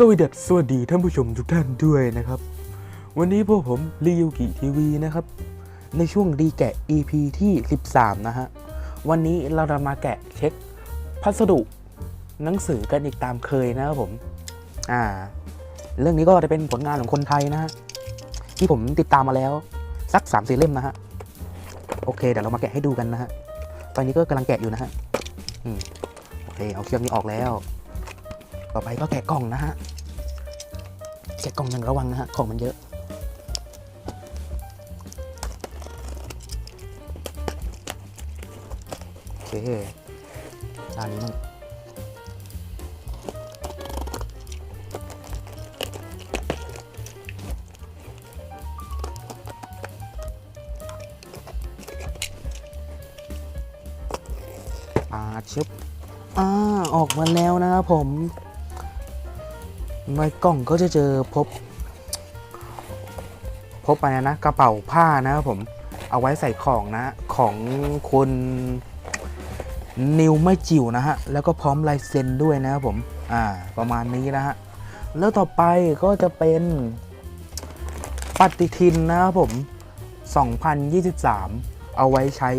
สวัสดีสวัสดีท่านผู้ชมทุกท่านด้วยนะครับ วันนี้พวกผมรีวิวกิทีวีนะครับ ในช่วงดีแกะ EP ที่ 13 นะฮะ วันนี้เราจะมาแกะเช็ค พัสดุหนังสือกันอีกตามเคยนะครับผม อ่า เรื่องนี้ก็จะเป็นผลงานของคนไทยนะฮะ ที่ผมติดตามมาแล้ว สัก3ามสี่เล่มนะฮะ โอเค เดี๋ยวเรามาแกะให้ดูกันนะฮะ ตอนนี้ก็กำลังแกะอยู่นะฮะอืมโอเค เอาเชือกนี้ออกแล้วต่อไปก็แกะกล่องนะฮะ แกะกล่องอย่างระวังนะฮะ ของมันเยอะ โอเคด้านนี้มั่งอาชึบอ่าออกมาแล้วนะครับผม ในกล่องก็จะเจอพบ พบอะไรนะ กระเป๋าผ้านะครับผมเอาไว้ใส่ของนะ ของคุณนิวไม่จิ๋วนะฮะ แล้วก็พร้อมลายเซ็นด้วยนะครับผม อ่า ประมาณนี้นะฮะ แล้วต่อไปก็จะเป็นปฏิทินนะครับผม 2023 เอาไว้ใช้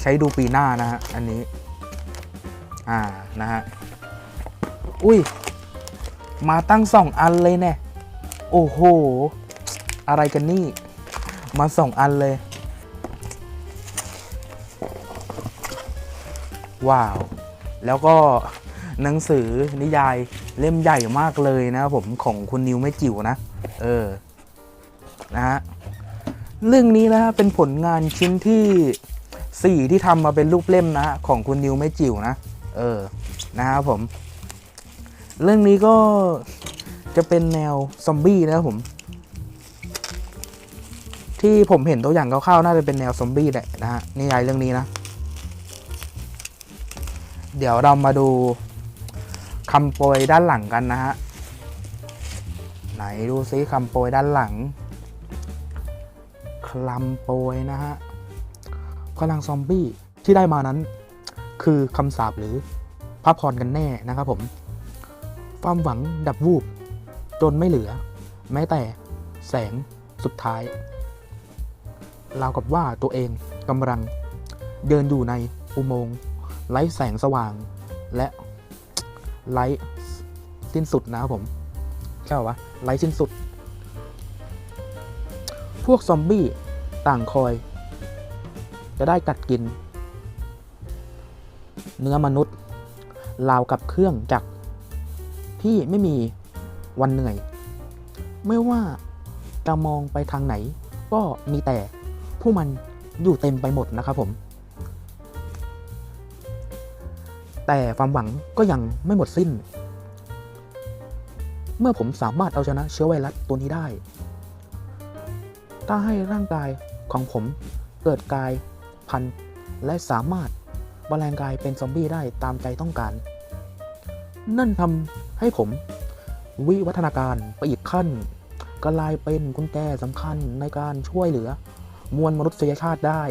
ใช้ดูปีหน้านะฮะ อันนี้ อ่า นะฮะ อุ้ย มาตั้งสองอันเลยเนี่ยโอ้โห อะไรกันนี่ มาสองอันเลย ว้าว แล้วก็หนังสือนิยายเล่มใหญ่มากเลยนะครับผมของคุณนิวไม่จิ๋วนะ เออ นะฮะ เรื่องนี้นะฮะเป็นผลงานชิ้นที่ 4 ที่ทำมาเป็นรูปเล่มนะฮะของคุณนิวไม่จิ๋วนะ เออ นะครับผม เรื่องนี้ก็จะเป็นแนวซอมบี้นะครับผม ที่ผมเห็นตัวอย่างคร่าวๆน่าจะเป็นแนวซอมบี้แหละนะฮะนิยายเรื่องนี้นะ เดี๋ยวเรามาดูคำโปรยด้านหลังกันนะฮะไหนดูซิคำโปรยด้านหลังคลำโปรยนะฮะพลังซอมบี้ที่ได้มานั้น คือคำสาปหรือพระพรกันแน่นะครับผม ความหวังดับวูบ จนไม่เหลือ แม้แต่แสงสุดท้ายราวกับว่าตัวเองกำลังเดินอยู่ในอุโมงค์ไร้แสงสว่าง และไร้สิ้นสุดนะครับผมใช่ป่าวะไร้สิ้นสุด พวกซอมบี้ต่างคอย จะได้กัดกิน เนื้อมนุษย์ราวกับเครื่องจักร ที่ไม่มีวันเหนื่อย ไม่ว่าจะมองไปทางไหน ก็มีแต่ผู้มันอยู่เต็มไปหมดนะครับผม แต่ความหวังก็ยังไม่หมดสิ้น เมื่อผมสามารถเอาชนะเชื้อไวรัสตัวนี้ได้ ถ้าให้ร่างกายของผมเกิดกายพันธุ์และสามารถแปลงกายเป็นซอมบี้ได้ตามใจต้องการ นั่นทำให้ผมวิวัฒนาการไปอีกขั้นกลายเป็นกุญแจสำคัญในการช่วยเหลือ มวลมนุษยชาติได้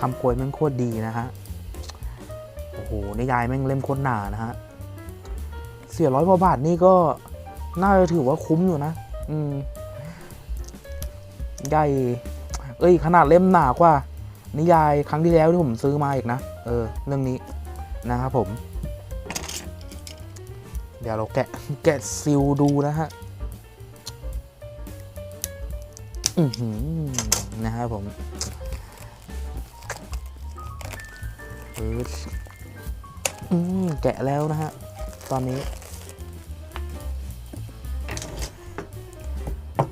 คำโพยแม่งโคตรดีนะฮะ โอ้โหนิยายแม่งเล่มโคตรหนานะฮะ เสียร้อยกว่าบาทนี่ก็น่าจะถือว่าคุ้มอยู่นะ อืม ใหญ่ เอ้ย ขนาดเล่มหนากว่า นิยายครั้งที่แล้วที่ผมซื้อมาอีกนะ เออ เรื่องนี้นะครับผม เดี๋ยวเราแกะแกะซิลดูนะฮะอือหือนะครับผมอืมแกะแล้วนะฮะ ตอนนี้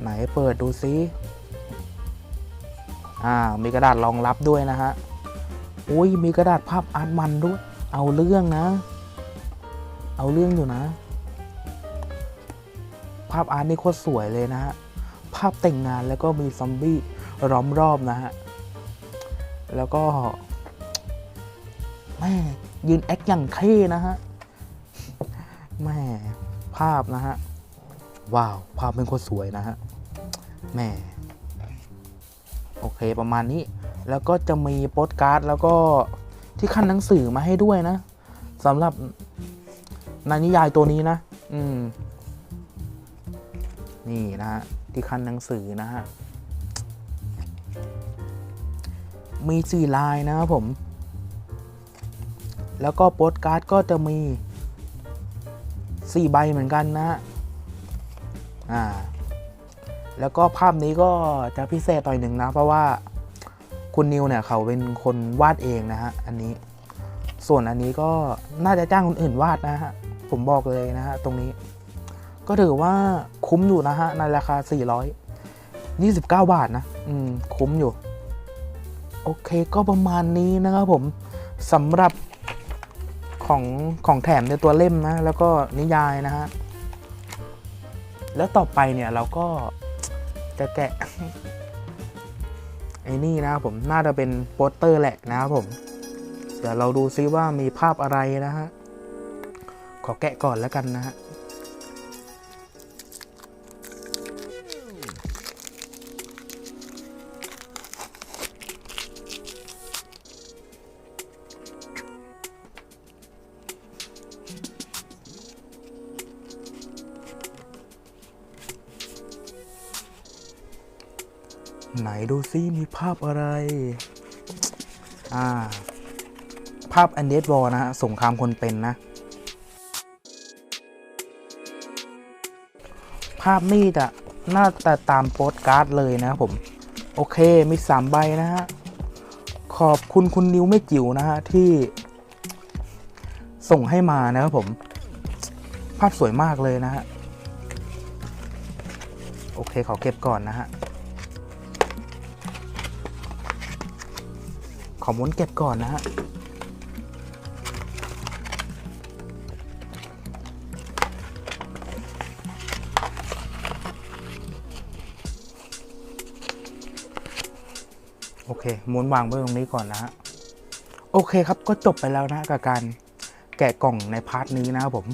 ไหนเปิดดูซิอ่า มีกระดาษรองรับด้วยนะฮะ อุ้ยมีกระดาษภาพอาร์ตมันด้วย เอาเรื่องนะ เอาเรื่องอยู่นะ ภาพอาร์ตนี่โคตรสวยเลยนะฮะ ภาพแต่งงานแล้วก็มีซอมบี้ล้อมรอบนะฮะ แล้วก็แม่ยืนแอคอย่างเท่นะฮะแม่ภาพนะฮะ ว้าว ภาพเป็นโคตรสวยนะฮะแม่โอเคประมาณนี้ แล้วก็จะมีโปสการ์ดแล้วก็ที่ขั้นหนังสือมาให้ด้วยนะสำหรับในนิยายตัวนี้นะ อืม นี่นะฮะที่คันหนังสือนะฮะมีสี่ลายนะครับผม แล้วก็โปสการ์ดก็จะมีสี่ใบเหมือนกันนะฮะอ่าแล้วก็ภาพนี้ก็จะพิเศษหน่อยหนึ่งนะ เพราะว่าคุณนิวเนี่ยเขาเป็นคนวาดเองนะฮะอันนี้ส่วนอันนี้ก็น่าจะจ้างคนอื่นวาดนะฮะผมบอกเลยนะฮะตรงนี้ ก็ถือว่าคุ้มอยู่นะฮะ ในราคา 429 บาทนะ อืม คุ้มอยู่ โอเคก็ประมาณนี้นะครับผมสำหรับของของแถมในตัวเล่มนะ แล้วก็นิยายนะฮะ แล้วต่อไปเนี่ยเราก็จะแกะไอ้นี่นะครับผมน่าจะเป็นโปสเตอร์แหละนะครับผม เดี๋ยวเราดูซิว่ามีภาพอะไรนะฮะ ขอแกะก่อนแล้วกันนะฮะ ไหนดูซิมีภาพอะไร อ่า ภาพอันเดสวอลนะฮะสงครามคนเป็นนะ ภาพนี่จะน่าจะตามโปสการ์ดเลยนะครับผม โอเคมีสามใบนะฮะ ขอบคุณคุณนิวไม่จิ๋วนะฮะ ที่ส่งให้มานะครับผม ภาพสวยมากเลยนะฮะ โอเคขอเก็บก่อนนะฮะ อม้วนเก็บก่อนนะฮะโอเคม้วนวางไว้ตรงนี้ก่อนนะฮะโอเคครับก็จบไปแล้วนะกับการแกะกล่องในพาร์ทนี้นะครับผม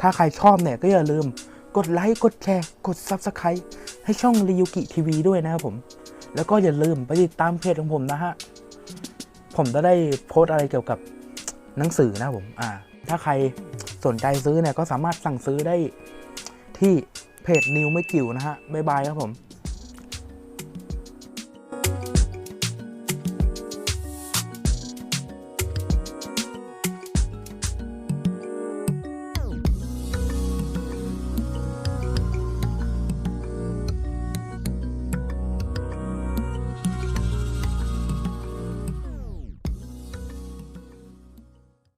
ถ้าใครชอบเนี่ยก็อย่าลืมกดไลค์กดแชร์กด Subscribe ให้ช่องริยุกิทีวีด้วยนะครับผม แล้วก็อย่าลืมไปติดตามเพจของผมนะฮะ ผมจะได้โพสอะไรเกี่ยวกับหนังสือนะผมอ่า ถ้าใครสนใจซื้อเนี่ยก็สามารถสั่งซื้อได้ที่เพจนิวไม่กิ๋วนะฮะบ๊ายบายครับผม